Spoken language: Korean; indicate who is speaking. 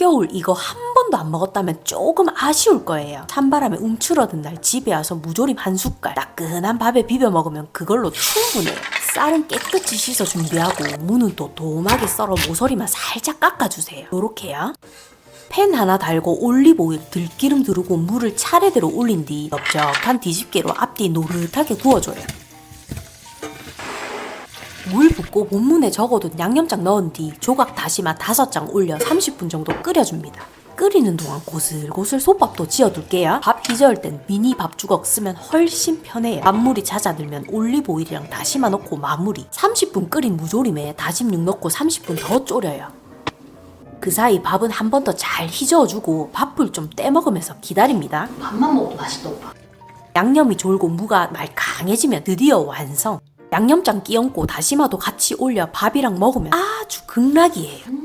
Speaker 1: 올겨울 이거 한 번도 안 먹었다면 조금 아쉬울 거예요. 찬바람에 움츠러든 날 집에 와서 무조림 한 숟갈 따끈한 밥에 비벼 먹으면 그걸로 충분해요. 쌀은 깨끗이 씻어 준비하고 무는 또 도톰하게 썰어 모서리만 살짝 깎아주세요. 요렇게요. 팬 하나 달고 올리브 오일, 들기름 두르고 물을 차례대로 올린 뒤 넓적한 뒤집개로 앞뒤 노릇하게 구워줘요. 물 붓고 본문에 적어둔 양념장 넣은 뒤 조각 다시마 5장 올려 30분 정도 끓여줍니다. 끓이는 동안 고슬고슬 솥밥도 지어둘게요. 밥 희저을 땐 미니 밥 주걱 쓰면 훨씬 편해요. 밥물이 잦아들면 올리브 오일이랑 다시마 넣고 마무리. 30분 끓인 무조림에 다진 육 넣고 30분 더 졸여요. 그 사이 밥은 한 번 더잘 휘저어주고 밥풀 좀 떼먹으면서 기다립니다.
Speaker 2: 밥만 먹어도 맛있더라.
Speaker 1: 양념이 졸고 무가 말캉해지면 드디어 완성. 양념장 끼얹고 다시마도 같이 올려 밥이랑 먹으면 아주 극락이에요.